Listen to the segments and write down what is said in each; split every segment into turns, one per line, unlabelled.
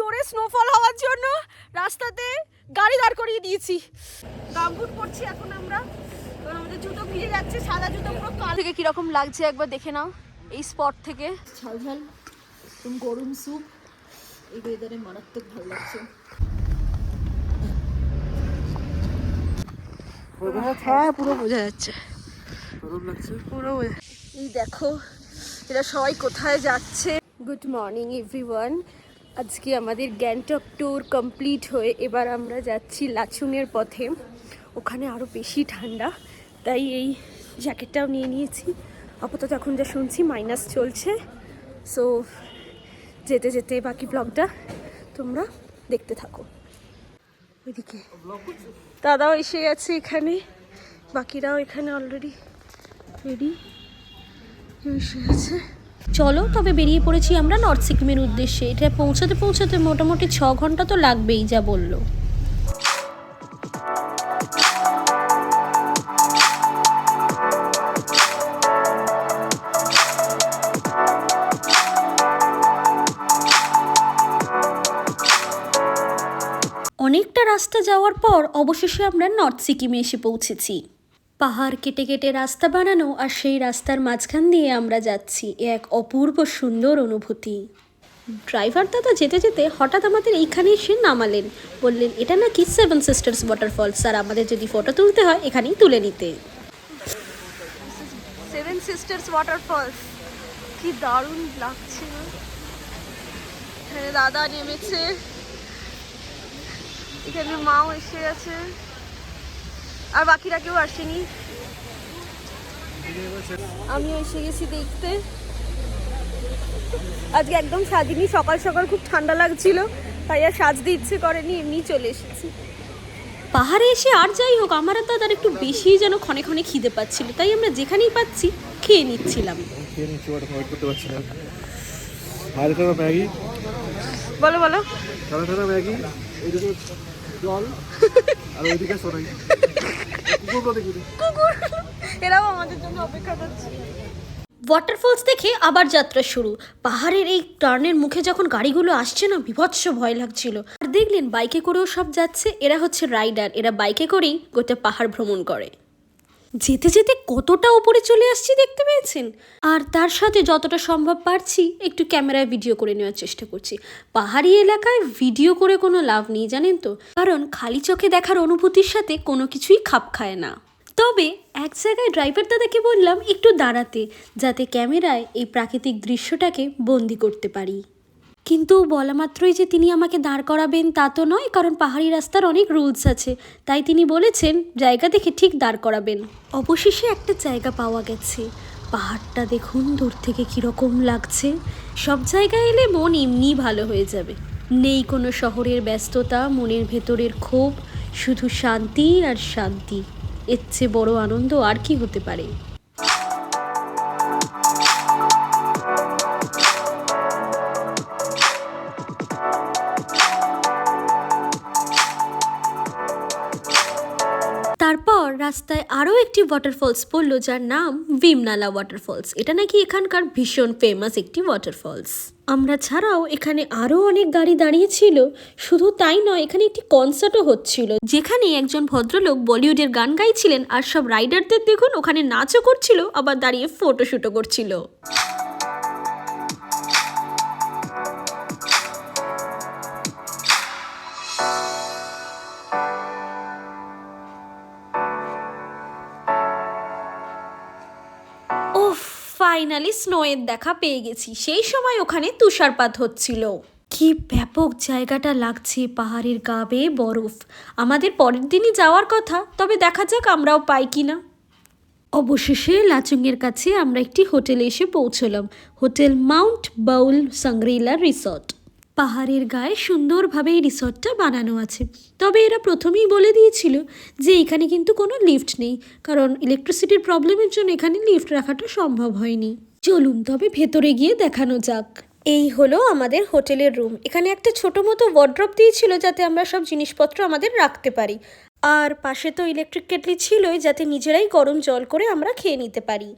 জোরে স্নোফল হওয়ার জন্য রাস্তাতে গাড়ি দাঁড় করিয়ে দিয়েছি। গামবুট পরছি এখন আমরা। আমাদের জুতো ভিজে যাচ্ছে সাদা জুতো পুরো কাল। থেকে কীরকম লাগছে একবার দেখে নাও এই স্পট থেকে।
ঝাল ঝাল একদম গরম স্যুপ এই ওয়েদারে মারাত্মক ভালো লাগছে।
হ্যাঁ পুরো বোঝা যাচ্ছে। পুরো এই দেখো এরা সবাই কোথায় যাচ্ছে? গুড মর্নিং এভরিওয়ান আজকে আমাদের গ্যাংটক ট্যুর কমপ্লিট হয়ে এবার আমরা যাচ্ছি লাচুংয়ের পথে। ওখানে আরও বেশি ঠান্ডা, তাই এই জ্যাকেটটাও নিয়ে নিয়েছি। আপাতত এখন যা শুনছি মাইনাস চলছে। সো যেতে যেতে বাকি ব্লগটা তোমরা দেখতে থাকো। ওইদিকে দাদাও এসে গেছে এখানে, বাকিরাও এখানে অলরেডি রেডি এসে গেছে।
চলো, তবে বেরিয়ে পড়েছি আমরা নর্থ সিকিমের উদ্দেশ্যে। এটা পৌঁছাতে পৌঁছাতে মোটামুটি ছ ঘণ্টা তো লাগবেই, যা বলল। অনেকটা রাস্তা যাওয়ার পর অবশেষে আমরা নর্থ সিকিমে এসে পৌঁছেছি। পাহাড় কেটে কেটে রাস্তা বানানো আর সেই রাস্তার মাঝখান দিয়ে আমরা যাচ্ছি এ এক অপূর্ব সুন্দর অনুভূতি। ড্রাইভার দাদা যেতে যেতে হঠাৎ আমাদের এইখানে এসে নামালেন। বললেন, এটা নাকি সেভেন সিস্টার্স ওয়াটারফলস আর আমাদের যদি ফটো তুলতে হয়, এখানেই তুলে নিতে।
সেভেন সিস্টার্স ওয়াটারফলস কি দারুণ লাগছে। দাদা নেমেছে। এখানে মাও এসে গেছে। আর বাকিরা কেউ আসেনি। আমিও এসে গেছি দেখতে। আজকে একদম সাজিনি সকাল সকাল খুব ঠান্ডা লাগছিল তাই আর সাজতে ইচ্ছে করেনি এমনি চলে এসেছি।
পাহাড়ে এসে আর যাই হোক আমার তো তার একটু বেশি যেন ক্ষণে ক্ষণে খিদে পাচ্ছিল তাই আমরা যেখানেই পাচ্ছি খেয়ে নিচ্ছিলাম।
বলো বলো।
ম্যাগি জল আর ওইদিকে
এরাও আমাদের জন্য অপেক্ষা করছে।
ওয়াটারফলস দেখে আবার যাত্রা শুরু। পাহাড়ের এই টার্নের মুখে যখন গাড়িগুলো আসছে না, বিভৎস ভয় লাগছিল। আর দেখলেন বাইকে করেও সব যাচ্ছে, এরা হচ্ছে রাইডার। এরা বাইকে করেই গোটা পাহাড় ভ্রমণ করে। যেতে যেতে কতটা উপরে চলে আসছি দেখতে পেয়েছেন? আর তার সাথে যতটা সম্ভব পারছি, একটু ক্যামেরায় ভিডিও করে নেওয়ার চেষ্টা করছি। পাহাড়ি এলাকায় ভিডিও করে কোনো লাভ নেই, জানেন তো? কারণ খালি চোখে দেখার অনুভূতির সাথে কোনো কিছুই খাপ খায় না। তবে এক জায়গায় ড্রাইভার দাদাকে বললাম একটু দাঁড়াতে, যাতে ক্যামেরায় এই প্রাকৃতিক দৃশ্যটাকে বন্দি করতে পারি। কিন্তু বলা মাত্রই যে তিনি আমাকে দাঁড় করাবেন তা তো নয়, কারণ পাহাড়ি রাস্তার অনেক রুলস আছে। তাই তিনি বলেছেন, জায়গা দেখে ঠিক দাঁড় করাবেন। অবশেষে একটা জায়গা পাওয়া গেছে। পাহাড়টা দেখুন, দূর থেকে কীরকম লাগছে। সব জায়গায় এলে মন এমনিই ভালো হয়ে যাবে। নেই কোনো শহরের ব্যস্ততা, মনের ভেতরের ক্ষোভ, শুধু শান্তি আর শান্তি। এর চেয়ে বড় আনন্দ আর কি হতে পারে? রাস্তায় আরও একটি ওয়াটারফলস পড়ল যার নাম ভীমনালা ওয়াটারফলস এটা নাকি এখানকার ভীষণ ফেমাস একটি ওয়াটারফলস আমরা ছাড়াও এখানে আরও অনেক গাড়ি দাঁড়িয়েছিল, শুধু তাই নয়, এখানে একটি কনসার্টও হচ্ছিল। যেখানে একজন ভদ্রলোক বলিউডের গান গাইছিলেন আর সব রাইডারদের দেখুন ওখানে নাচও করছিল, আবার দাঁড়িয়ে ফটোশ্যুটও করছিল। ফাইনালি স্নোয়ের দেখা পেয়ে গেছি। সেই সময় ওখানে তুষারপাত হচ্ছিল। কি ব্যাপক জায়গাটা লাগছে পাহাড়ের গা বেয়ে বরফ। আমাদের পরের দিনই যাওয়ার কথা, তবে দেখা যাক আমরাও পাই কি না অবশেষে লাচুংয়ের কাছে আমরা একটি হোটেলে এসে পৌঁছলাম। হোটেল মাউন্ট বাউল সাংগ্রিলা রিসর্ট। পাহাড়ের গায়ে সুন্দরভাবে এই রিসর্টটা বানানো আছে। তবে এরা প্রথমেই বলে দিয়েছিল যে এখানে কিন্তু কোনো লিফট নেই, কারণ ইলেকট্রিসিটির প্রবলেমের জন্য এখানে লিফট রাখাটা সম্ভব হয়নি। চলুন তবে ভেতরে গিয়ে দেখানো যাক। এই হলো আমাদের হোটেলের রুম। এখানে একটা ছোট মতো ওয়ার্ড্রপ দিয়েছিল যাতে আমরা সব জিনিসপত্র আমাদের রাখতে পারি। আর পাশে তো ইলেকট্রিক কেটলি ছিলই যাতে নিজেরাই গরম জল করে আমরা খেয়ে নিতে পারি।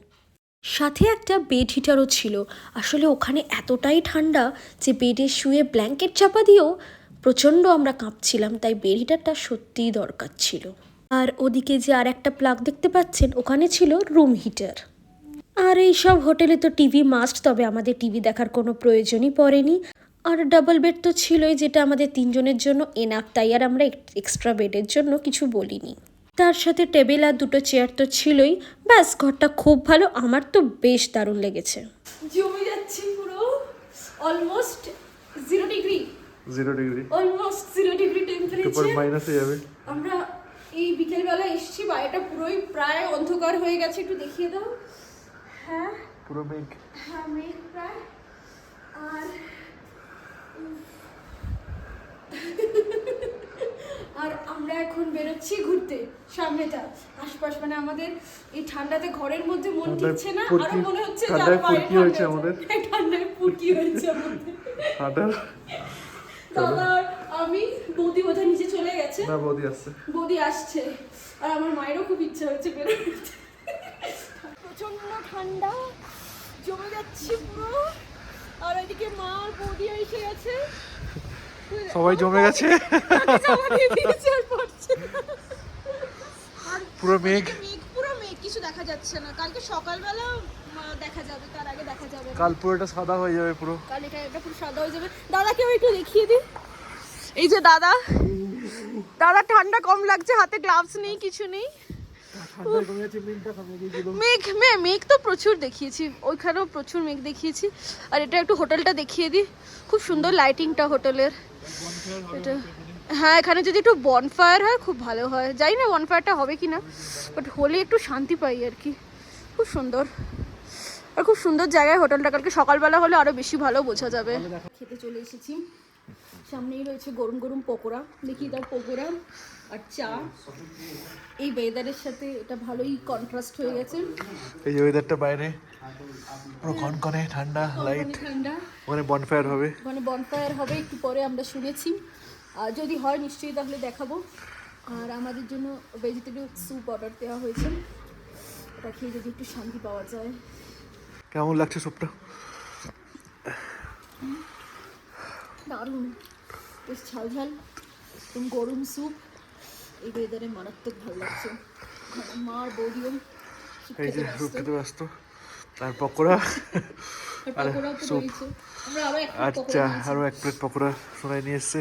সাথে একটা বেড হিটারও ছিল। আসলে ওখানে এতটাই ঠান্ডা যে বেডে শুয়ে ব্ল্যাঙ্কেট চাপা দিয়েও প্রচণ্ড আমরা কাঁপছিলাম, তাই বেড হিটারটা সত্যিই দরকার ছিল। আর ওদিকে যে আর একটা প্লাগ দেখতে পাচ্ছেন, ওখানে ছিল রুম হিটার আর এই সব হোটেলে তো টিভি মাস্ট তবে আমাদের টিভি দেখার কোনো প্রয়োজনই পড়েনি। আর ডাবল বেড তো ছিলই যেটা আমাদের তিনজনের জন্য এনাফ তাই আর আমরা এক্সট্রা বেডের জন্য কিছু বলিনি। তার সাথে টেবিল আর দুটো চেয়ার তো ছিলই ব্যাস ঘরটা খুব ভালো আমার তো বেশ দারুণ লেগেছে।
জমে যাচ্ছি পুরো almost zero
degree zero
degree almost zero
degree
temperature
minus হয়ে যাবে।
আমরা এই বিকেলবেলা এসেছি বাইরেটা পুরোই প্রায় অন্ধকার হয়ে গেছে একটু দেখিয়ে দাও। হ্যাঁ
পুরো মেঘ।
হ্যাঁ মেঘ প্রায়। আর আর আমরা এখন বেরোচ্ছি ঘুরতে সামনেটা। আশপাশ মানে আমাদের এই ঠান্ডাতে ঘরের মধ্যে মন টিকছে না আরও মনে হচ্ছে
ঠান্ডায় আরও হয়েছে আমাদের।
ঠান্ডায় ফুরকি হয়েছে আমাদের।
হাঁটার
দাদা আমি বৌদি বোধহয় নিচে চলে গেছে।
না বৌদি আসছে।
বৌদি আসছে। আর আমার মায়েরও খুব ইচ্ছা হচ্ছে বেরোতে। প্রচণ্ড ঠান্ডা জমে যাচ্ছে পুরো। আর এদিকে মা আর বৌদি এসে গেছে।
সবাই জমে গেছে?
আমি
পুরো মেঘ?
পুরো মেঘ কিছু দেখা যাচ্ছে না। কালকে সকালবেলা দেখা যাবে তার আগে দেখা যাবে।
কাল পুরোটা সাদা হয়ে যাবে পুরো।
কাল এটা এটা পুরো সাদা হয়ে যাবে। দাদাকেও একটু দেখিয়ে দিই। এই যে দাদা দাদা ঠান্ডা কম লাগছে হাতে গ্লাভস নেই কিছু নেই। মেঘ মে মেঘ তো প্রচুর দেখিয়েছি ওইখানেও প্রচুর মেঘ দেখিয়েছি। আর এটা একটু হোটেলটা দেখিয়ে দিই খুব সুন্দর লাইটিংটা হোটেলের। এটা হ্যাঁ এখানে যদি একটু বনফায়ার হয় খুব ভালো হয়। জানি না বনফায়ারটা হবে কি না বাট হলে একটু শান্তি পাই আর কি। খুব সুন্দর। আর খুব সুন্দর জায়গায় হোটেলটা কালকে সকালবেলা হলে আরও বেশি ভালো বোঝা যাবে। খেতে চলে এসেছি। সামনেই রয়েছে গরম গরম পকোড়া। দেখি তার পকোড়া। আর চা এই ওয়েদারের সাথে এটা ভালোই কন্ট্রাস্ট হয়ে গেছে।
এই ওয়েদারটা বাইরে পুরো কনকনে ঠান্ডা লাইট
ঠান্ডা।
ওখানে বনফায়ার হবে।
ওখানে বনফায়ার হবে একটু পরে আমরা শুনেছি। আর যদি হয় নিশ্চয়ই তাহলে দেখাবো। আর আমাদের জন্য ভেজিটেবল স্যুপ অর্ডার দেওয়া হয়েছে। ওটা খেয়ে যদি একটু শান্তি পাওয়া যায়।
কেমন লাগছে স্যুপটা
দারুণ। বেশ ঝাল ঝাল গরম স্যুপ এই ওয়েদারে মারাত্মক ভালো লাগছে। মার মা বৌদিও
এই যে। খেতে ব্যস্ত। আর পকোড়া
আর আমরা আরও এক।
আরও প্লেট পকোড়া শোনাই নিয়ে এসছে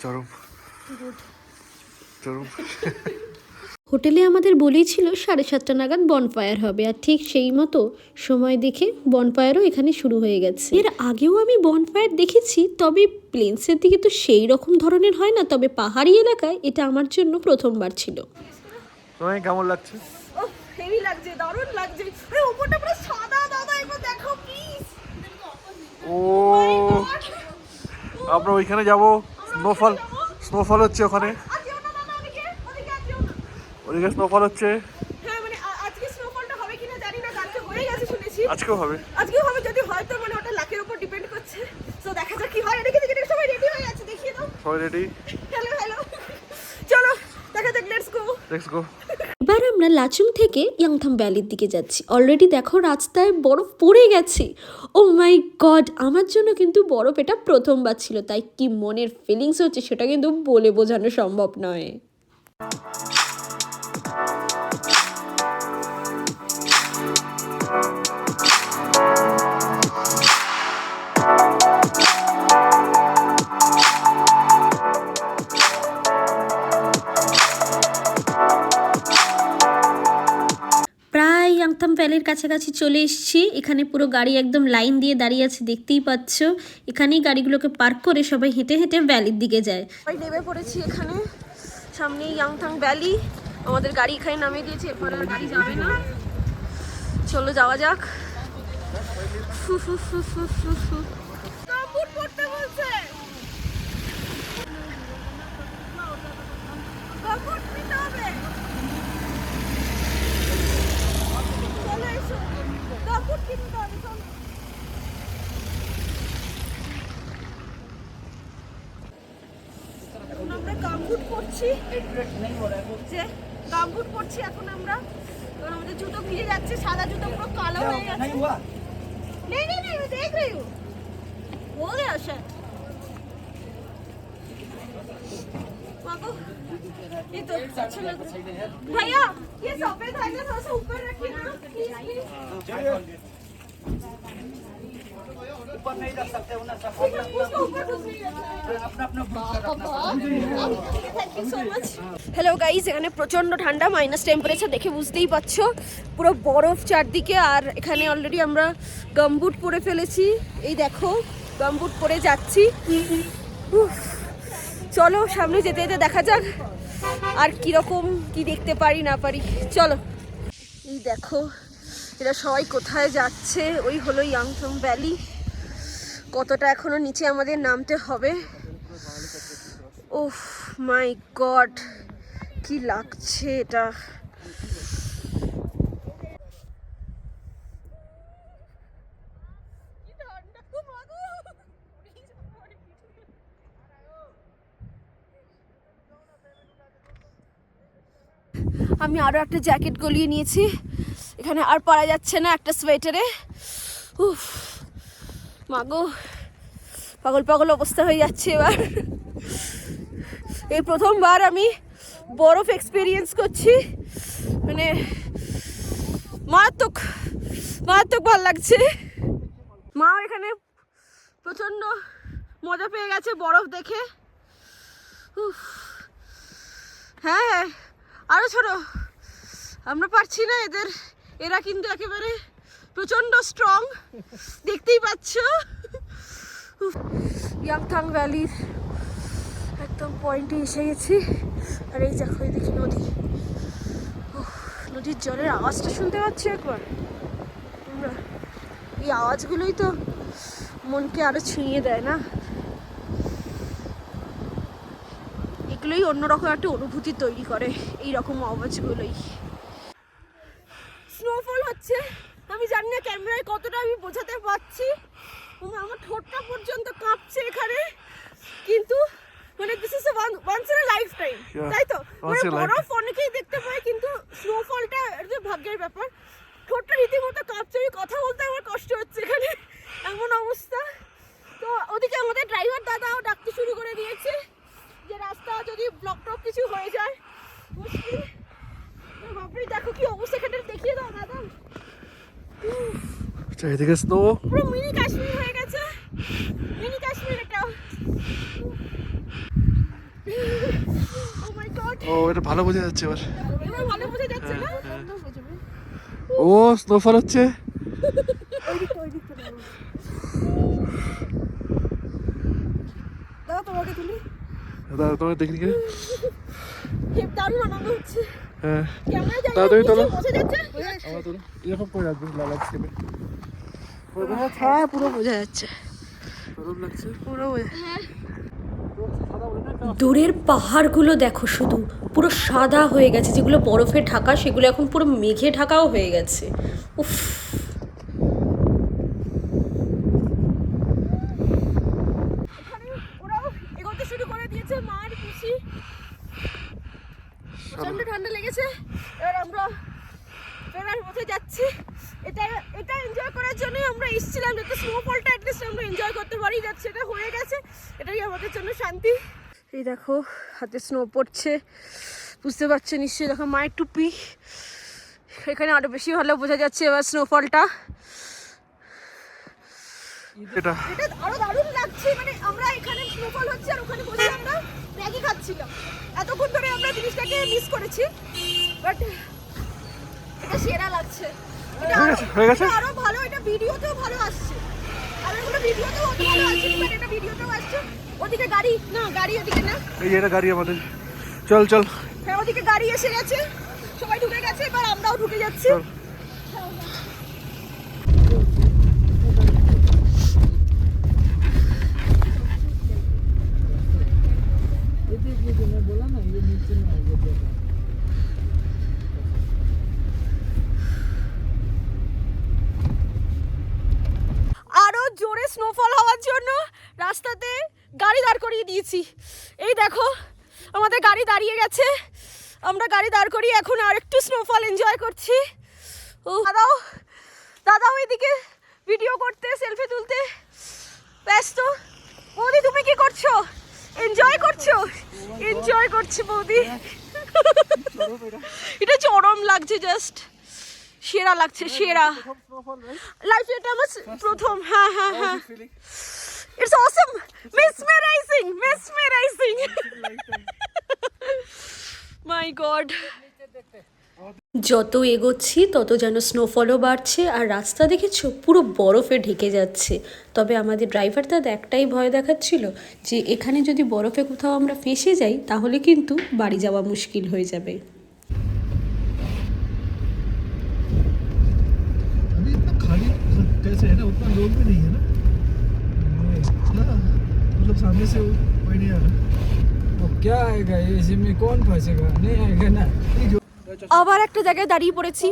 চরম চরম
হোটেলে আমাদের বলেই ছিল সাড়ে সাতটা নাগাদ বনফায়ার হবে আর ঠিক সেই মতো সময় দেখে বনফায়ারও এখানে শুরু হয়ে গেছে। এর আগেও আমি বনফায়ার দেখেছি তবে প্লেন্সের দিকে তো সেই রকম ধরনের হয় না তবে পাহাড়ি এলাকায় এটা আমার জন্য প্রথমবার ছিল।
কেমন লাগছে?
ও হেভি লাগছে দারুণ লাগছে। আরে উপরটা পুরো সাদা দাদা একবার দেখো প্লিজ
ও আমরা ওইখানে যাব। স্নোফল স্নোফল হচ্ছে ওখানে
আজিও না দাদা ওদিকে ওদিকে আজিও না
ওদিকে স্নোফল হচ্ছে?
হ্যাঁ মানে আজকে স্নোফলটা হবে কিনা জানি না কালকে হয়ে গেছে শুনেছি।
আজকেও হবে।
আজকেও হবে যদি হয় তো মানে ওটা লাকের উপর ডিপেন্ড করছে। তো দেখা যাক কি হয়। এদিকে দিকে দিকে সবাই রেডি হয়ে আছে দেখিয়ে দাও।
সবাই রেডি
হ্যালো হ্যালো চলো দেখা যাক লেটস গো
লেটস গো
এবার আমরা লাচুং থেকে ইয়াংথাম ভ্যালির দিকে যাচ্ছি। অলরেডি দেখো রাস্তায় বরফ পড়ে গেছে। ও মাই গড আমার জন্য কিন্তু বরফ এটা প্রথমবার ছিল তাই কি মনের ফিলিংস হচ্ছে সেটা কিন্তু বলে বোঝানো সম্ভব নয়। ইয়াংথাম ভ্যালির কাছাকাছি চলে এসেছি। এখানে পুরো গাড়ি একদম লাইন দিয়ে দাঁড়িয়ে আছে, দেখতেই পাচ্ছ। এখানেই গাড়িগুলোকে পার্ক করে সবাই হেঁটে হেঁটে ভ্যালির দিকে যায়।
নেমে পড়েছি এখানে। সামনে ইয়াংথাং ভ্যালি আমাদের গাড়ি এখানে নামিয়ে দিয়েছে, এরপর আর গাড়ি যাবে না। চলো যাওয়া যাক। ফু ফু ফু ফু ফু ফু কাপড় পরতে বলছে কাপড় নিতে হবে চলো এসো কাপড় কিনতে হবে চলো এখন আমরা গামবুট পরছি যে গামবুট পরছি এখন আমরা এবার আমাদের জুতো ভিজে যাচ্ছে সাদা জুতো পুরো কালো হয়ে গেছে नहीं नहीं नहीं मैं देख रही हूँ हो गया शायद बाबू ये तो अच्छा लग रहा है भैया ये सफेद है ना थोड़ा सा ऊपर रखिए ना प्लीज प्लीज
ऊपर नहीं रख सकते उन्हें सब
उसको ऊपर कुछ नहीं thank you so much hello guys এখানে প্রচণ্ড ঠান্ডা মাইনাস টেম্পারেচার দেখে বুঝতেই পারছো পুরো বরফ চারদিকে আর এখানে অলরেডি আমরা গামবুট পরে ফেলেছি এই দেখো গামবুট পরে যাচ্ছি উফ, চলো, সামনে যেতে যেতে দেখা যাক আর কীরকম কি দেখতে পারি, না পারি। চলো। এই দেখো, এরা সবাই কোথায় যাচ্ছে? ওই হলো ইয়াংথম ভ্যালি কতটা এখনও নিচে আমাদের নামতে হবে? ওহ মাই গড কি লাগছে এটা? আমি আরও একটা জ্যাকেট গলিয়ে নিয়েছি। এখানে আর পারা যাচ্ছে না একটা সোয়েটারে। উফ মাগো পাগল পাগল অবস্থা হয়ে যাচ্ছে এবার। এই প্রথমবার আমি বরফ এক্সপিরিয়েন্স করছি। মানে মারাত্মক মারাত্মক ভালো লাগছে। মা এখানে প্রচণ্ড মজা পেয়ে গেছে বরফ দেখে। হ্যাঁ হ্যাঁ। আরও ছোটো। আমরা পারছি না এদের। এরা কিন্তু একেবারে প্রচণ্ড স্ট্রং দেখতেই পাচ্ছ? ইয়াংথাং ভ্যালির একদম পয়েন্টে এসে গেছি। আর এই দেখো দেখি নদী। নদীর জলের আওয়াজটা শুনতে পাচ্ছি একবার। এই আওয়াজগুলোই তো মনকে আরও ছুঁয়ে দেয় না? এগুলোই অন্যরকম একটা অনুভূতি তৈরি করে এই রকম আওয়াজগুলোই স্নোফল হচ্ছে। আমি জানি না ক্যামেরায় কতটা আমি বোঝাতে পারছি। আমার ঠোঁটটা পর্যন্ত কাঁপছে এখানে। কিন্তু মানে this is once in a
lifetime
তাই তো? মানে বরফ অনেকেই দেখতে পায় কিন্তু স্নোফলটা যে ভাগ্যের ব্যাপার। ঠোঁটটা রীতিমতো কাঁপছে আমি কথা বলতে আমার কষ্ট হচ্ছে এখানে। এমন অবস্থা। তো ওদিকে আমাদের ড্রাইভার দাদাও ডাকতে শুরু করে দিয়েছে। যে রাস্তা যদি ব্লক টক কিছু হয়ে যায় মুশকিল। বাপরে দেখো কি অবস্থা এখানে দেখিয়ে দাও দাদা।
চারিদিকে স্নো
পুরো মিনি কাশ্মীর হয়ে গেছে। মিনি কাশ্মীর এটা। ও গড
ও এটা ভালো বোঝা যাচ্ছে এবার।
এবার ভালো বোঝা যাচ্ছে না?
ও স্নোফল হচ্ছে
দাদা তোমাকে তুলি
দাদা তোমার
দারুণ আনন্দ হচ্ছে।
হ্যাঁ। তুমি তোলো। আমার এরকম করে রাখবে লাল
হ্যাঁ পুরো বোঝা যাচ্ছে।
লাগছে।
পুরো
দূরের পাহাড়গুলো দেখো শুধু। পুরো সাদা হয়ে গেছে। যেগুলো বরফে ঢাকা সেগুলো এখন পুরো মেঘে ঢাকাও হয়ে গেছে। উফ
এখানে ওরাও এগোতে শুরু করে দিয়েছে মার পিসি প্রচণ্ড ঠান্ডা লেগেছে এবার আমরা ফেরার পথে যাচ্ছি এটা এটা এনজয় করার জন্য আমরা এসেছিলাম যাতে স্নোফলটা অ্যাটলিস্ট আমরা এনজয় করতে পারি যাচ্ছে এটা হয়ে গেছে এটাই আমাদের জন্য শান্তি এই দেখো হাতে স্নো পড়ছে। বুঝতে পারছ নিশ্চয়ই দেখো মায়ের টুপি। এখানে আরও বেশি ভালো বোঝা যাচ্ছে এবার স্নোফলটা
এটা।
এটা আরও দারুণ লাগছে মানে আমরা এখানে স্নোফল হচ্ছে আর ওখানে বসে আমরা ম্যাগি খাচ্ছিলাম। এতক্ষণ ধরে আমরা জিনিসটাকে মিস করেছি বাট এটা সেরা লাগছে। এটা
হয়ে
আরো-
গেছে,
ভালো এটা ভিডিওতেও ভালো আসছে। আর এগুলো ভিডিওতেও ভালো আসছে বাট এটা ভিডিওতেও আসছে। ওদিকে গাড়ি না গাড়ি ওদিকে না।
এই এটা গাড়ি আমাদের। চল চল।
হ্যাঁ ওদিকে গাড়ি এসে গেছে। সবাই ঢুকে গেছে এবার আমরাও ঢুকে যাচ্ছি
চল।
আরও জোরে স্নোফল হওয়ার জন্য রাস্তাতে গাড়ি দাঁড় করিয়ে দিয়েছি এই দেখো আমাদের গাড়ি দাঁড়িয়ে গেছে আমরা গাড়ি দাঁড় করিয়ে এখন আর একটু স্নোফল এনজয় করছি। ও দাদাও দাদাও এদিকে ভিডিও করতে সেলফি তুলতে ব্যস্ত। বৌদি, তুমি কি করছ? এনজয় করছ? এনজয় করছি বৌদি। এটা চরম লাগছে জাস্ট সেরা লাগছে, সেরা। লাইফে এটা আমার প্রথম। হ্যাঁ হ্যাঁ হ্যাঁ। It's awesome mesmerizing mesmerizing my god
যত এগোচ্ছি তত যেন স্নোফলও বাড়ছে আর রাস্তা দেখেছ পুরো বরফে ঢেকে যাচ্ছে তবে আমাদের ড্রাইভার দাদা একটাই ভয় দেখাচ্ছিল যে এখানে যদি বরফে কোথাও আমরা ফেসে যাই তাহলে কিন্তু বাড়ি যাওয়া মুশকিল হয়ে যাবে
সামনে সে खाली कैसे है ना उतना लोग भी नहीं है ना हाँ, मतलब सामने से कोई नहीं आ रहा
अब क्या आएगा ये इसमें कौन फंसेगा नहीं आएगा ना
আবার একটা জায়গায় দাঁড়িয়ে পড়েছি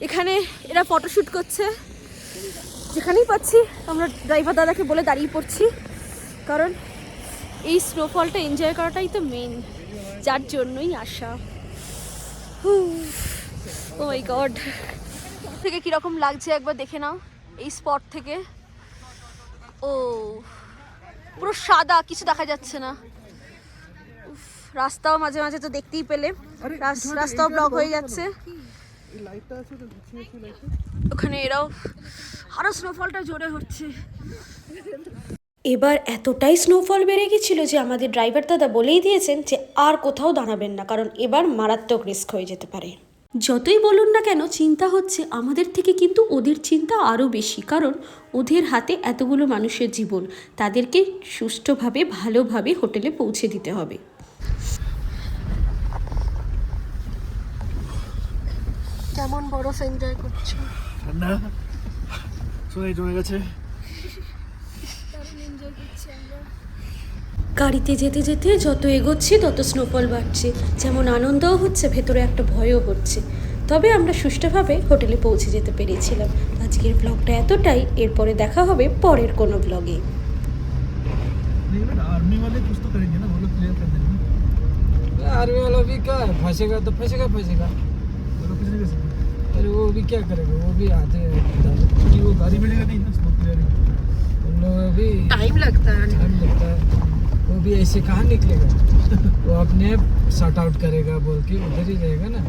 এখানে এরা ফটোশ্যুট করছে যেখানেই পাচ্ছি আমরা ড্রাইভার দাদাকে বলে দাঁড়িয়ে পড়ছি কারণ এই স্নোফলটা এনজয় করাটাই তো মেন যার জন্যই আসা ও মাই গড থেকে কীরকম লাগছে একবার দেখে নাও এই স্পট থেকে ও পুরো সাদা কিছু দেখা যাচ্ছে না উফ, রাস্তাও মাঝে মাঝে তো দেখতেই পেলে। রাস- রাস্তাও ব্লক হয়ে যাচ্ছে। ওখানে এরাও আরও স্নোফলটা জোরে হচ্ছে।
এবার এতটাই স্নোফল বেড়ে গেছিল যে আমাদের ড্রাইভার দাদা বলেই দিয়েছেন যে আর কোথাও দাঁড়াবেন না কারণ এবার মারাত্মক রিস্ক হয়ে যেতে পারে। যতই বলুন না কেন চিন্তা হচ্ছে আমাদের থেকে কিন্তু ওদের চিন্তা আরও বেশি কারণ ওদের হাতে এতগুলো মানুষের জীবন তাদেরকে সুষ্ঠুভাবে ভালোভাবে হোটেলে পৌঁছে দিতে হবে।
কেমন বরফ এনজয় করছো
ঠান্ডা শোনাই জমে গেছে
গাড়িতে যেতে যেতে যত এগোচ্ছি তত স্নোফল বাড়ছে যেমন আনন্দও হচ্ছে ভেতরে একটা ভয়ও হচ্ছে তবে আমরা সুষ্ঠুভাবে হোটেলে পৌঁছে যেতে পেরেছিলাম আজকের ব্লগটা এতটাই এরপরে দেখা হবে পরের কোনো ব্লগে
नहीं बट आर्मी वाले कुछ तो करेंगे ना वो लोग क्लियर कर देंगे
आर्मी वाला भी क्या है फंसेगा तो फंसेगा फंसेगा अरे वो भी क्या करेगा? वो भी आते हैं।
कि वो गाड़ी मिलेगा नहीं ना स्मूथ
उन लोग अभी
टाइम लगता है।
टाइम लगता है। वो भी ऐसे कहाँ निकलेगा? वो अपने आप शॉर्ट आउट करेगा बोल के उधर ही रहेगा ना।